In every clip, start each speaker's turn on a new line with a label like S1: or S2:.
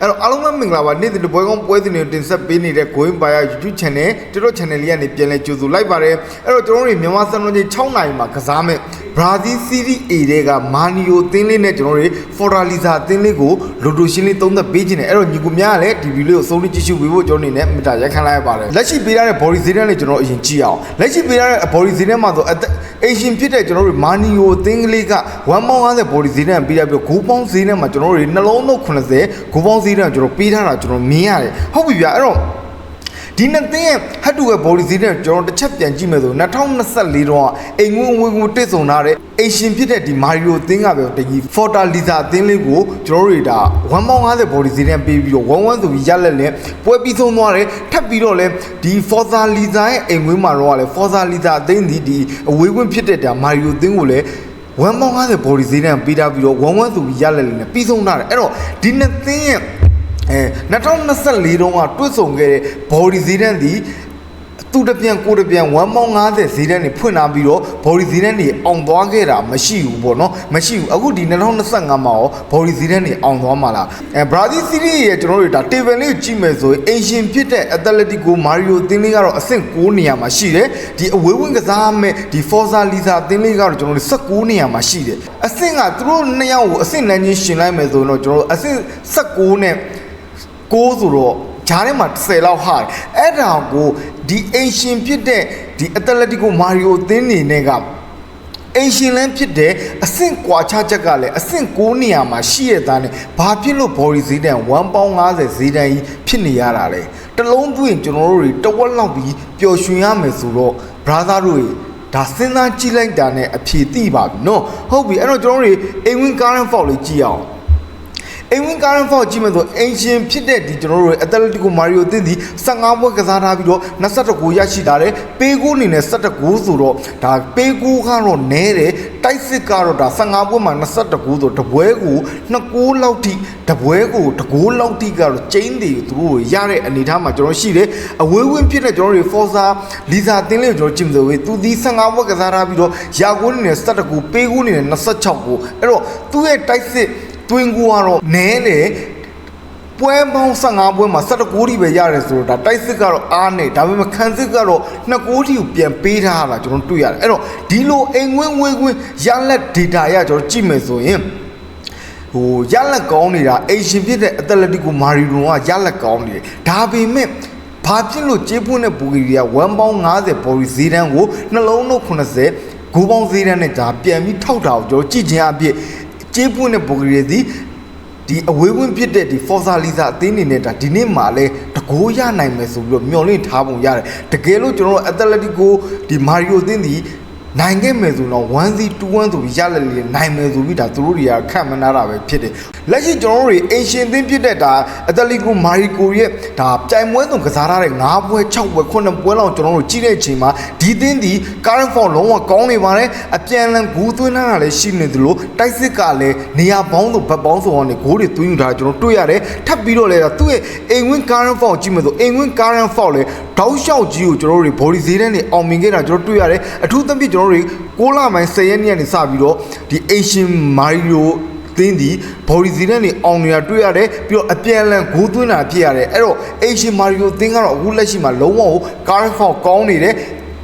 S1: အဲ့တော့အားလုံးပဲမင်္ဂလာပါနေ့စဉ်တစ်ပွဲကောင်းပွဲစဉ်တွေတင်ဆက်ပေးနေတဲ့ Going by YouTube channel တို့တို့ channel လေးကနေပြန်လဲကြိုဆိုလိုက်ပါတယ်အဲ့တော့ကျွန်တော်တို့မြန်မာစံတော်ချိန်6နိုင်မှာကစားမဲ့ ဘရာဇီးစီးရီး A တွေကမာနီယိုအသင်းလေးနဲ့ကျွန်တော်တို့ဖော်တာလီဇာအသင်းလေးကိုလိုတိုရှင်းလေးသုံးသက်ပေးခြင်းနဲ့အဲ့တော့ညီကိုများကလည်းဒီဗီဒီယိုကိုအဆုံးထိကြည့်ရှုပေးဖို့ကျွန်တော်အနေနဲ့မေတ္တာရက်ခံလိုက်ရပါတယ်လက်ရှိပေးထားတဲ့ body ဈေးတန်းလေးကျွန်တော်အရင်ကြည့်အောင်လက်ရှိပေးထားတဲ့ body ဈေးတန်းမှာဆိုအသက် Asian ဖြစ်တဲ့ကျွန်တော်တို့မာနီယိုအသင်းကလေးက150 body ဈေးတန်းပေးထားပြီးတော့ဂိုးပေါင်းဈေးတန်းမှာကျွန်တော်တို့နှလုံးလုံး80ဂိုးပေါင်းဈေးတန်းကျွန်တော်ပေးထားတာကျွန်တော်မြင်ရတယ်ဟုတ်ပြီဗျာအဲ့တော့ ဒီနှစ်သင်းရဲ့ဟတ်တူရဲ့ body ဈေးတဲ့ကျွန်တော်တစ်ချက်ပြန်ကြည့်မယ်ဆို2024တော့အိမ်ငွေငွေငွေတစ်ဆုံထားတဲ့အိမ်ရှင်ဖြစ်တဲ့ဒီမာရီယိုအသင်းကပဲတကြီး Forta Lisa အသင်းလေးကိုကျွန်တော်တို့ဒါ150 body ဈေးတဲ့ပေးပြီးတော့11ဆိုပြီးရက်လက်နဲ့ပွဲပြီးဆုံးသွားတယ်ထပ်ပြီးတော့လဲဒီ Forza Lisa ရဲ့အိမ်ငွေမှာတော့လဲ Forza Lisa အသင်းဒီဒီအဝေးကွင်းဖြစ်တဲ့ဒါမာရီယိုအသင်းကိုလည်း150 body ဈေးတဲ့ပေးထားပြီးတော့11ဆိုပြီးရက်လက်နဲ့ပြီးဆုံးထားတယ်အဲ့တော့ဒီနှစ်သင်းရဲ့ အဲ2024တုန်းကတွတ်ဆုံခဲ့တဲ့ body ဈေးတန်းဒီသူတပြန်ကိုတပြန်150ဈေးတန်းနေဖွင့်လာပြီးတော့ body ဈေးတန်းနေအောင်သွားခဲ့တာမရှိဘူးပေါ့နော်မရှိဘူးအခုဒီ2025မှာရော body ဈေးတန်းနေအောင်သွားမှာလားအဲ Brazil series ရဲ့ကျွန်တော်တို့ဒါ table လေးကိုကြည့်မယ်ဆိုရင် Asian ဖြစ်တဲ့ Atletico Mario အသင်းလေးကတော့အဆင့်9နေရာမှာရှိတယ်ဒီအဝေးဝင်ကစားမဲ့ဒီ Forza Lisa အသင်းလေးကတော့ကျွန်တော်တို့19နေရာမှာရှိတယ်အဆင့်ကသူတို့နှစ်ယောက်ကိုအဆင့်လမ်းချင်းရှင်လိုက်မယ်ဆိုရင်တော့ကျွန်တော်တို့အဆင့်19နဲ့ 6ဆိုတော့ဂျားထဲမှာ10လောက်ဟာတယ်အဲ့ဒါကိုဒီအင်ရှင်ဖြစ်တဲ့ဒီအတလက်တီကိုမာရီယိုအသင်းနေနဲ့ကအင်ရှင်လန်းဖြစ်တဲ့အဆင့်ကွာခြားချက်ကလည်းအဆင့်9နေရာမှာရှိရတာနဲ့ဘာဖြစ်လို့ဘော်ဒီဈေးတန်1.50ဈေးတန်ကြီးဖြစ်နေရတာလဲတလုံးသွင်းကျွန်တော်တို့တွေတဝက်လောက်ပြီးပျော်ရွှင်ရမယ်ဆိုတော့ brother တို့တွေဒါစဉ်းစားကြည့်လိုက်တာနဲ့အဖြေသိပါပြီနော်ဟုတ်ပြီအဲ့တော့ကျွန်တော်တို့တွေအိမ်ဝင် current fault လေးကြည့်အောင် အိမ်ဝင်ကားရန်ဖောက်ကြည့်မယ်ဆိုအင်ရှင်ဖြစ်တဲ့ဒီကျွန်တော်တို့ရဲ့အက်တလက်တီကိုမာရီယိုအသင်းဒီ15ပွဲကစားထားပြီးတော့22ဂိုးရရှိတာတယ်ပေးဂိုးအနေနဲ့17ဂိုးဆိုတော့ဒါပေးဂိုးကတော့နဲတယ်တိုက်စစ်ကတော့ဒါ15ပွဲမှာ22ဂိုးဆိုတပွဲကို2ဂိုးလောက်ထိတပွဲကိုတဂိုးလောက်ထိကတော့ကျင်းတယ်သူတို့ရတဲ့အနေအထားမှာကျွန်တော်ရှိတယ်အဝေးဝင်းဖြစ်တဲ့ကျွန်တော်တို့ Forza Lisa အသင်းလေးကိုကျွန်တော်ကြည့်မယ်ဆိုရင်သူဒီ15ပွဲကစားထားပြီးတော့ရာဂိုးအနေနဲ့17ဂိုးပေးဂိုးအနေနဲ့26ဂိုးအဲ့တော့သူ့ရဲ့တိုက်စစ် တွင်းကူကတော့နဲတယ်ပွဲပေါင်း15ပွဲမှာ17ဂိုးထိပဲရတယ်ဆိုတော့ဒါတိုက်စစ်ကတော့အားနေဒါပေမဲ့ခံစစ်ကတော့2ဂိုးထိကိုပြန်ပေးထားတာကျွန်တော်တွေ့ရတယ်အဲ့တော့ဒီလိုအိမ်ဝင်းဝင်းဝင်းရလက် data ရကျွန်တော်ကြည့်မယ်ဆိုရင်ဟိုရလက်ကောင်းနေတာအိမ်ရှင်ဖြစ်တဲ့အက်တလက်တီကိုမာရီယိုကရလက်ကောင်းနေတယ်ဒါပေမဲ့ဘာဖြစ်လို့ကျေးပွန်းတဲ့ဘူဂီရီက1ပေါင်း90ပေါ်ရီဈေးတန်းကိုနှလုံးလုံး80ဂိုးပေါင်းဈေးတန်းနဲ့ဒါပြန်ပြီးထောက်တာကိုကျွန်တော်ကြည့်ခြင်းအဖြစ် ကျေးပွန်းတဲ့ဘူဂီရီသည်ဒီအဝေးဝင်းဖြစ်တဲ့ဒီ Forza Lisa အသင်းနေနဲ့ဒါဒီနေ့မှလည်းတကိုးရနိုင်မယ်ဆိုပြီးတော့မျှော်လင့်ထားပုံရတယ်တကယ်လို့ကျွန်တော်တို့ Atletico ဒီ Mario အသင်းဒီ နိုင်ခဲ့မယ်ဆိုတော့1-2-1ဆိုပြီးရလက်လေးနိုင်မယ်ဆိုပြီးဒါသူတို့တွေကခန့်မှန်းထားတာပဲဖြစ်တယ်လက်ရှိကျွန်တော်တို့တွေအင်ရှင်သင်းဖြစ်တဲ့ဒါအတလီကိုမာရီကိုရဲ့ဒါပြိုင်ပွဲဆုံးကစားထားတဲ့9ပွဲ6ပွဲ9ပွဲလောက်ကျွန်တော်တို့ကြည့်တဲ့အချိန်မှာဒီသင်းဒီ current form လုံးဝကောင်းနေပါတယ်အပြန်လန်ဂိုးသွင်းထားတာလည်းရှိနေသလိုတိုက်စစ်ကလည်းနေရာပေါင်းစုံဘက်ပေါင်းစုံကနေဂိုးတွေသွင်းယူထားတာကျွန်တော်တွေ့ရတယ်ထပ်ပြီးတော့လည်းသူ့ရဲ့အိမ်ဝင်း current form ကြည့်မယ်ဆိုအိမ်ဝင်း current form လည်း တောက်လျှောက်ကြီးကိုကျွန်တော်တို့တွေ body ဈေးတန်းတွေအောင်မြင်ခဲ့တာကျွန်တော်တွေ့ရတယ်အထူးသဖြင့်ကျွန်တော်တို့တွေ6လပိုင်း10ရက်နေ့ကနေစပြီးတော့ဒီ Asian Mario သင်းဒီဘော်ဒီစီနဲ့နေအောင်နေတာတွေ့ရတယ်ပြီးတော့အပြန်အလှန်ဂိုးသွင်းတာဖြစ်ရတယ်အဲ့တော့ Asian Mario သင်းကတော့အခုလက်ရှိမှာလုံးဝကို current form ကောင်းနေတယ်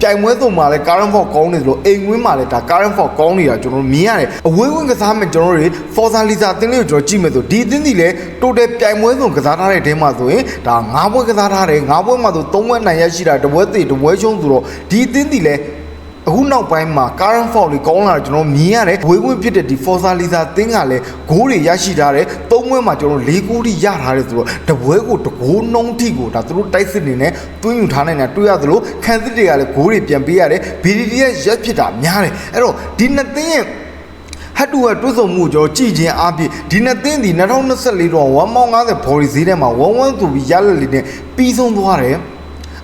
S1: ပြိုင်ပွဲစုံမှာလည်း current form ကောင်းနေသလိုအိမ်ဝင်းမှာလည်းဒါ current form ကောင်းနေတာကျွန်တော်မြင်ရတယ်အဝေးဝင်ကစားမဲ့ကျွန်တော်တို့ Forza Lisa သင်းလေးကိုကျွန်တော်ကြည့်မယ်ဆိုဒီသင်းဒီလည်း total ပြိုင်ပွဲစုံကစားထားတဲ့တဲမှာဆိုရင်ဒါ9ပွဲကစားထားတယ်9ပွဲမှာဆို3ပွဲနိုင်ရရှိတာတပွဲသေးတပွဲရှုံးဆိုတော့ဒီသင်းဒီလည်း အခုနောက်ပိုင်းမှာ current fault တွေကောင်းလာတော့ကျွန်တော်မြင်ရတယ်ဝေးဝင်းဖြစ်တဲ့ဒီ Forza Lisa သင်းကလည်းဂိုးတွေရရှိထားတယ်သုံးပွဲမှာကျွန်တော်၄ဂိုးထိရထားတယ်ဆိုတော့တပွဲကိုတကိုးနှုံးထိကိုဒါသူတို့တိုက်စစ်နေနဲ့တွင်းယူထားနိုင်တာတွေ့ရသလိုခံစစ်တွေကလည်းဂိုးတွေပြန်ပေးရတယ် BDD ရဲ့ရက်ဖြစ်တာများတယ်အဲ့တော့ဒီနှစ်သင်းရဲ့ဟတ်တူကတွတ်ဆုံမှုကျွန်တော်ကြည်ချင်းအားဖြင့်ဒီနှစ်သင်းဒီ2024တော့150 body ဈေးထဲမှာ11ဆိုပြီးရလက်လေးနဲ့ပြီးဆုံးသွားတယ်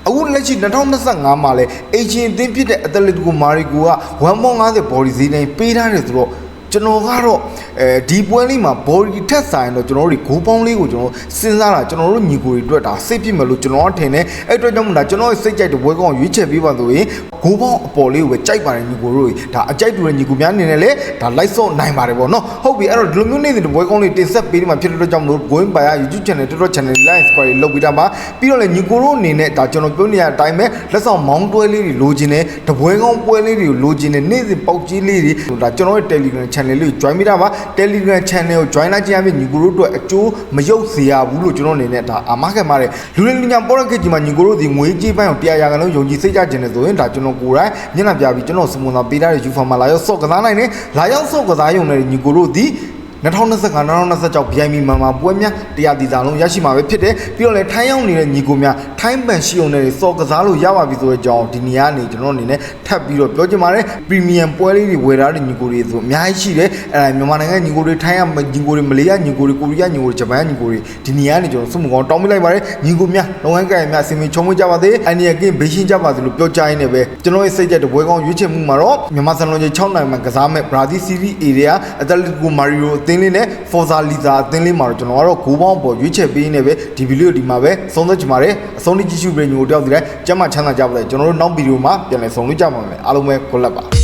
S1: အခုလက်ရှိ2025မှာလဲအချင်းအသင်းဖြစ်တဲ့အက်တလက်တီကိုမာရီကိုက1.50 body ဈေးနဲ့ပေးထားတယ်ဆိုတော့ ကျွန်တော်ကတော့အဲဒီပွဲလေးမှာ body ထက်ဆိုင်တော့ကျွန်တော်တို့ဒီဂိုးပေါင်းလေးကိုကျွန်တော်စဉ်းစားတာကျွန်တော်တို့ညီကိုတွေအတွက်ဒါစိတ်ပြစ်မယ်လို့ကျွန်တော်ကထင်တယ်အဲ့အတွက်ကြောင့်မို့ဒါကျွန်တော်ရဲ့စိတ်ကြိုက်တဲ့ပွဲကောင်းကိုရွေးချယ်ပေးပါဆိုရင်ဂိုးပေါင်းအပေါ်လေးကိုပဲကြိုက်ပါတယ်ညီကိုတို့တွေဒါအကြိုက်တူတဲ့ညီကိုများအနေနဲ့လေဒါ like ဆော့နိုင်ပါတယ်ပေါ့နော်ဟုတ်ပြီအဲ့တော့ဒီလိုမျိုးနေတဲ့ပွဲကောင်းလေးတင်ဆက်ပေးနေမှာဖြစ်တဲ့အတွက်ကြောင့်မလို့ going by YouTube channel တော်တော် channel like subscribe လုပ်ပြီးတာပါပြီးတော့လေညီကိုတို့အနေနဲ့ဒါကျွန်တော်ပြောနေရတဲ့အတိုင်းပဲလက်ဆောင်မောင်းတွဲလေးတွေလိုချင်တယ်တပွဲကောင်းပွဲလေးတွေကိုလိုချင်တယ်နေ့စဉ်ပေါက်ကြီးလေးတွေဒါကျွန်တော်ရဲ့ Telegram channel လေးကို join မိတာပါ Telegram channel ကို join လိုက်ခြင်းအပြင်ညီကိုတို့အတွက်အကျိုးမရုပ်စေရဘူးလို့ကျွန်တော်အနေနဲ့ဒါအာမခံပါတယ်လူတွေလူညာပေါ်ရခဲ့ကြီးမှာညီကိုတို့ဒီငွေကြေးပိုင်းကိုတရားရကန်လုံးယုံကြည်စိတ်ကြခြင်းနဲ့ဆိုရင်ဒါကျွန်တော်ကိုယ်တိုင်မျက်နှာပြပြီးကျွန်တော်စမွန်သာပေးထားတဲ့ U form မှာလာရောက်စော့ကစားနိုင်တယ်လာရောက်စော့ကစားရုံနဲ့ညီကိုတို့ဒီ 2025-2026 BIM မှာမှာပွဲများတရားတည်တာလုံးရရှိမှာပဲဖြစ်တယ်ပြီးတော့လည်းထိုင်းရောက်နေတဲ့ညီကိုများထိုင်းပန်ရှိုံနဲ့စော်ကစားလို့ရပါပြီဆိုတဲ့အကြောင်းဒီနေရာနေကျွန်တော်အနေနဲ့ထပ်ပြီးတော့ပြောချင်ပါတယ်ပရီမီယံပွဲလေးတွေဝယ်ထားတဲ့ညီကိုတွေဆိုအများကြီးရှိတယ်အဲ့ဒါမြန်မာနိုင်ငံညီကိုတွေထိုင်းရညီကိုတွေမလေးရညီကိုတွေကိုရီးယားညီကိုတွေဂျပန်ညီကိုတွေဒီနေရာနေကျွန်တော်စုမှုကောင်းတောင်းပေးလိုက်ပါတယ်ညီကိုများလုပ်ငန်းကိုင်များအစီအမံချုံမကြပါသေးအန်ဒီယကင်းဘေးရှင်းကြပါစေလို့ပြောကြရင်းနဲ့ပဲကျွန်တော်ရဲ့စိတ်ကြတဲ့ပွဲကောင်းရွေးချယ်မှုမှာတော့မြန်မာစံလုံးကြီး6နိုင်မှာကစားမဲ့ဘရာဇီးစီးရီးအေရီးယာအတလက်ကိုမာရီယိုအသင်းလေးနဲ့ Forza Liza အသင်းလေးမှာတော့ကျွန်တော်ကတော့ဂိုးပေါင်းပေါ်ရွေးချယ်ပေးနေပဲဒီဗီဒီယိုဒီမှာပဲဆုံးသက်ချင်ပါတယ်အဆုံးထိကြည့်ရှုပေးညီကိုတယောက်စီတိုင်းကျမ်းမှချမ်းသာကြပါစေကျွန်တော်တို့နောက်ဗီဒီယိုမှာပြန်လည်ဆုံလို့ကြပါမယ်အားလုံးပဲ good luck ပါ